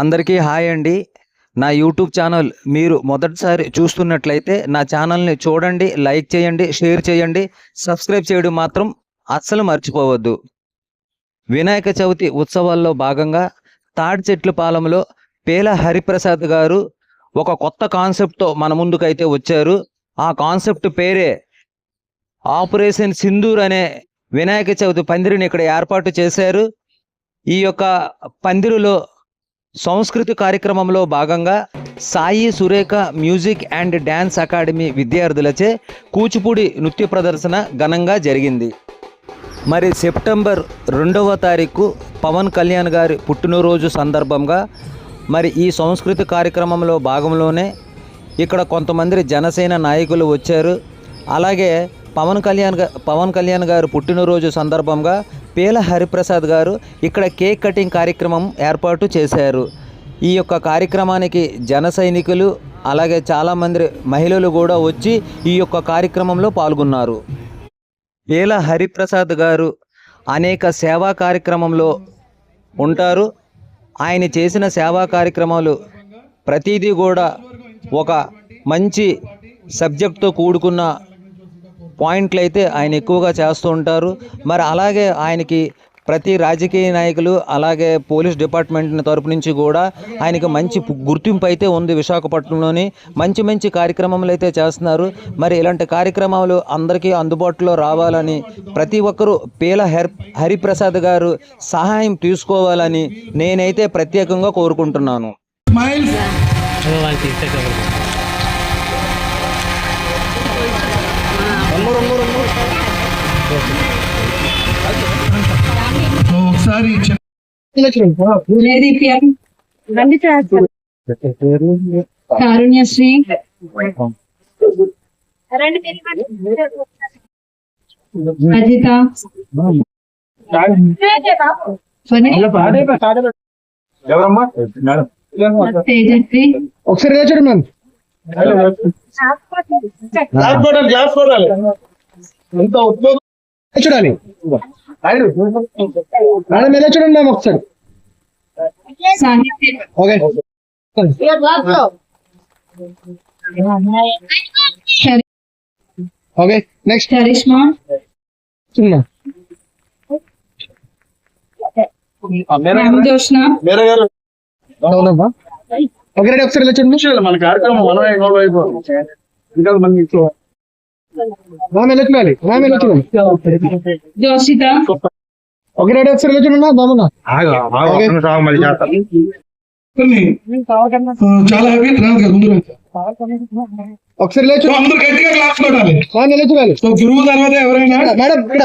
అందరికీ హాయ్ అండి. నా యూట్యూబ్ ఛానల్ మీరు మొదటిసారి చూస్తున్నట్లయితే నా ఛానల్ని చూడండి లైక్ చేయండి షేర్ చేయండి సబ్స్క్రైబ్ చేయడం మాత్రం అస్సలు మర్చిపోవద్దు. వినాయక చవితి ఉత్సవాల్లో భాగంగా తాటిచెట్ల పాలెంలో పేల హరిప్రసాద్ గారు ఒక కొత్త కాన్సెప్ట్తో మన ముందుకైతే వచ్చారు. ఆ కాన్సెప్ట్ పేరే ఆపరేషన్ సింధూర్ అనే వినాయక చవితి పందిరిని ఇక్కడ ఏర్పాటు చేశారు. ఈ యొక్క పందిరిలో సంస్కృతి కార్యక్రమంలో భాగంగా Sai Surekha music and dance academy విద్యార్థులచే Kuchipudi నృత్య ప్రదర్శన ఘనంగా జరిగింది. మరి సెప్టెంబర్ రెండవ తారీఖు పవన్ కళ్యాణ్ గారి పుట్టినరోజు సందర్భంగా మరి ఈ సంస్కృతి కార్యక్రమంలో భాగంలోనే ఇక్కడ కొంతమంది జనసేన నాయకులు వచ్చారు. అలాగే పవన్ కళ్యాణ్గా పవన్ కళ్యాణ్ గారు పుట్టినరోజు సందర్భంగా పేల హరిప్రసాద్ గారు ఇక్కడ కేక్ కటింగ్ కార్యక్రమం ఏర్పాటు చేశారు. ఈ యొక్క కార్యక్రమానికి జన సైనికులు అలాగే చాలామంది మహిళలు కూడా వచ్చి ఈ యొక్క కార్యక్రమంలో పాల్గొన్నారు. పేల హరిప్రసాద్ గారు అనేక సేవా కార్యక్రమంలో ఉంటారు. ఆయన చేసిన సేవా కార్యక్రమాలు ప్రతిదీ కూడా ఒక మంచి సబ్జెక్ట్తో కూడుకున్న పాయింట్లు అయితే ఆయన ఎక్కువగా చేస్తూ ఉంటారు. మరి అలాగే ఆయనకి ప్రతి రాజకీయ నాయకులు అలాగే పోలీస్ డిపార్ట్మెంట్ తరపు నుంచి కూడా ఆయనకి మంచి గుర్తింపు అయితే ఉంది విశాఖపట్నంలోని. మంచి మంచి కార్యక్రమాలు అయితే చేస్తున్నారు. మరి ఇలాంటి కార్యక్రమాలు అందరికీ అందుబాటులో రావాలని ప్రతి ఒక్కరూ పేల హరి హరిప్రసాద్ గారు సహాయం తీసుకోవాలని నేనైతే ప్రత్యేకంగా కోరుకుంటున్నాను Smiles. సో ఒకసారి కారుణ్యశ్రీ అజిత తేజస్వి ఒకసారి లేచండి మ్యామ్. గ్లాస్ గ్లాస్ ఎంత ఉద్యోగం చూడాలి. మేడం మీద చూడండి మ్యామ్ ఒకసారి ఓకే. నెక్స్ట్ ఓకే రెడీ ఒకసారి లేచండి మన కార్యక్రమం మనమే ఇన్వాల్వ్ అయిపోవాలి. ఇంకా మన చూడాలి మ్యామ్ ఎలా చూడాలి జోషిత ఓకే రెడీ ఒకసారి బాగున్నా. ఓకే. చాలా హ్యాపీ. రాదు ముందు ఒకసారి లేచు. అందరు గట్టిగా క్లాస్ కొట్టాలి. మ్యామ్ ఎలా చూడాలి సో గురువు తర్వాత ఎవరైనా? మేడం ఇక్కడ.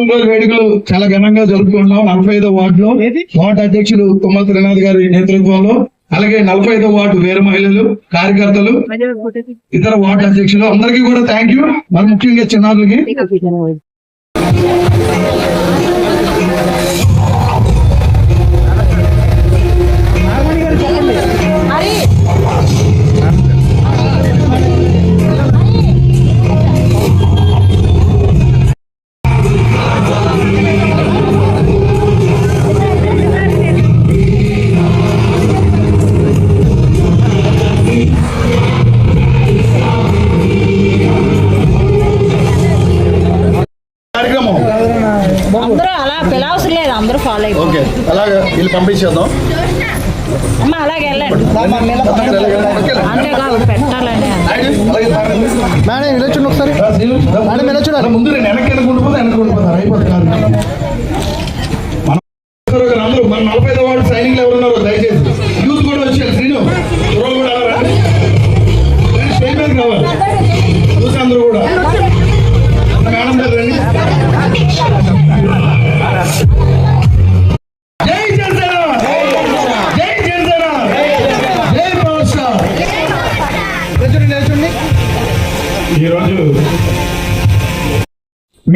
పుట్టినరోజు వేడుకలు చాలా ఘనంగా జరుపుకుంటున్నాం నలభై ఐదో వార్డులో వార్డు అధ్యక్షులు తుమ్మల త్రినాథ్ గారి నేతృత్వంలో అలాగే నలభై ఐదో వార్డు వీర మహిళలు కార్యకర్తలు ఇతర వార్డు అధ్యక్షులు అందరికీ కూడా థ్యాంక్ యూ మరి ముఖ్యంగా చిన్నారులకి. పంపించేద్దాం. అమ్మా అలాగే వెళ్ళండి. అంతేకాదు పెట్టాలండి మేడం ఇలా చూడండి ఒకసారి. మేడం ఇలా చూడాలి. ముందు నేను వెనక్కి వెనకుండిపోతే అయిపోతుంది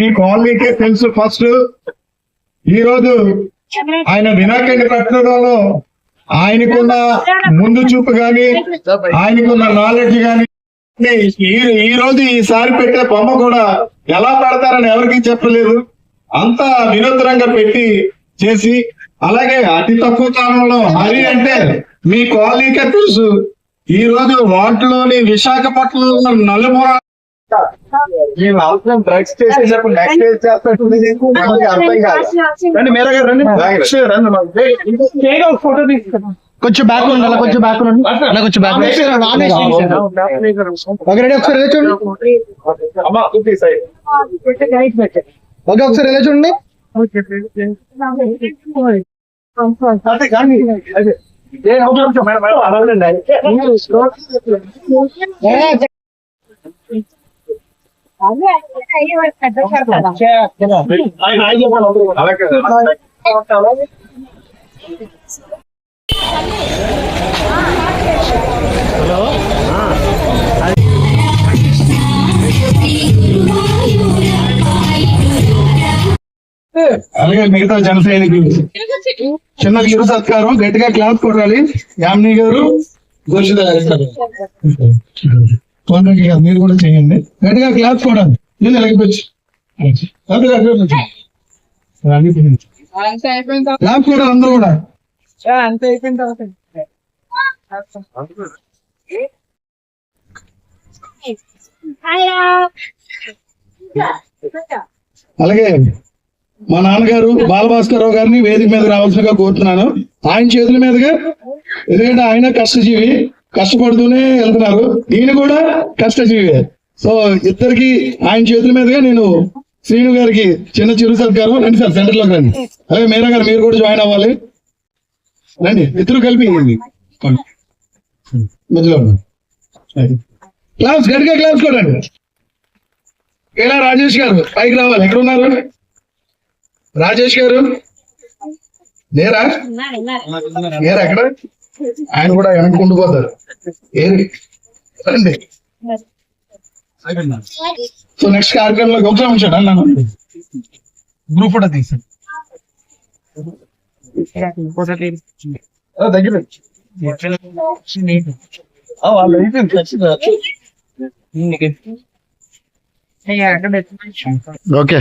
మీ కాలనీకే తెలుసు ఫస్ట్. ఈ రోజు ఆయన వినాకండి పెట్టడంలో ఆయనకున్న ముందు చూపు గాని ఆయనకున్న నాలెడ్జ్ గాని ఈ ఈ రోజు ఈసారి పెట్టే బొమ్మ కూడా ఎలా పెడతారని ఎవరికి చెప్పలేదు. అంత వినూత్నంగా పెట్టి చేసి అలాగే అతి తక్కువ కాలంలో హరి అంటే మీ కాలనీకే తెలుసు. ఈ రోజు వాటిలోని విశాఖపట్నంలో నలుమూల మేము అవసరం డ్రగ్స్ చేసేటప్పుడు నెక్స్ట్ ఏం చేస్తున్నట్టు మనకి అర్థం కాదు. రండి మీరా గారు రండి. రండి ఫోటో కొంచెం బ్యాక్ ఉండాలి అలా కొంచెం బ్యాక్ ఉండండి అలా కొంచెం బ్యాక్ ఓకే రెడీ ఒకసారి చూడండి. ఓకే ఒకసారి ఇలా చూడండి. అలాగే. మిగతా జన సైనికులు. చిన్న చిరు సత్కారం గట్టిగా క్లాప్ కొట్టాలి. యామిని గారు. ఘోషిత తొందరగా కాదు, మీరు కూడా చేయండి. గట్టిగా క్లాప్ కొడాలి నేను ఎలగవచ్చు క్లాప్ కూడా అందరూ కూడా. అలాగే మా నాన్నగారు బాలభాస్కరరావు గారిని వేదిక మీద రావాల్సిందిగా కోరుతున్నాను. ఆయన చేతుల మీదుగా ఎందుకంటే ఆయన కష్టజీవి. కష్టపడుతూనే వెళ్తున్నారు. ఈయన కూడా కష్టజీవి సో ఇద్దరికి ఆయన చేతుల మీదుగా నేను శ్రీను గారికి చిన్న చిరు సత్కారం రండి సార్ సెంటర్లోకి రండి. అలాగే మీరా గారు మీరు కూడా జాయిన్ అవ్వాలి. రండి ఇద్దరు కలిపి మధ్యలో. క్లాస్ గట్టిగా క్లాస్ కొడండి ఇలా రాజేష్ గారు? పైకి రావాలి. ఎక్కడ ఉన్నారు రాజేష్ గారు? లేరా? లేరా ఎక్కడ? ఆయన కూడా వెనక్కుంటూ పోతారు. ఏరి రండి. సో నెక్స్ట్ కార్యక్రమంలో ఒకసారి ఉంచాడు? అన్నాను. గ్రూప్ కూడా తీసాను దగ్గర. వాళ్ళు అయిపోయింది ఓకే.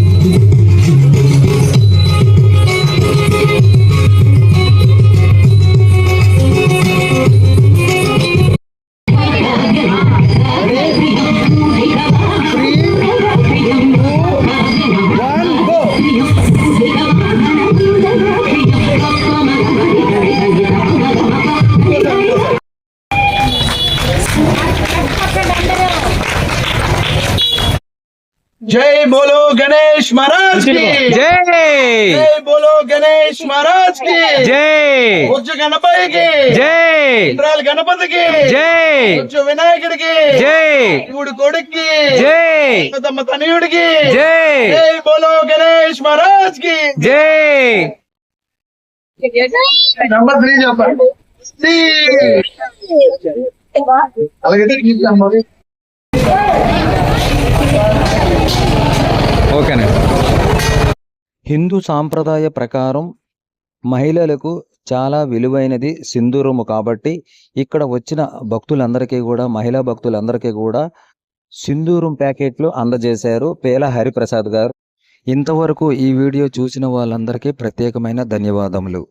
జై బోలో గణేష్ మహారాజ్ కి జై జై బోలో గణేష్ మహారాజ్ కి జై బొజ్జు గణపతికి జై ఇంద్రాల గణపతికి జై బొజ్జు వినాయకుడికి జై శివుడి కొడుక్కి జై తమ తనయుడికి జై జై బోలో గణేష్ మహారాజ్ కి జై నంబర్ త్రీ చెప్పండి త్రీ. అలాగైతే గీతాం మరి. ఓకేనే. హిందూ సాంప్రదాయ ప్రకారం మహిళలకు చాలా విలువైనది సింధూరము కాబట్టి ఇక్కడ వచ్చిన భక్తులందరికీ కూడా మహిళా భక్తులందరికీ కూడా సింధూరం ప్యాకెట్లు అందజేశారు పేల హరిప్రసాద్ గారు. ఇంతవరకు ఈ వీడియో చూసిన వాళ్ళందరికీ ప్రత్యేకమైన ధన్యవాదములు.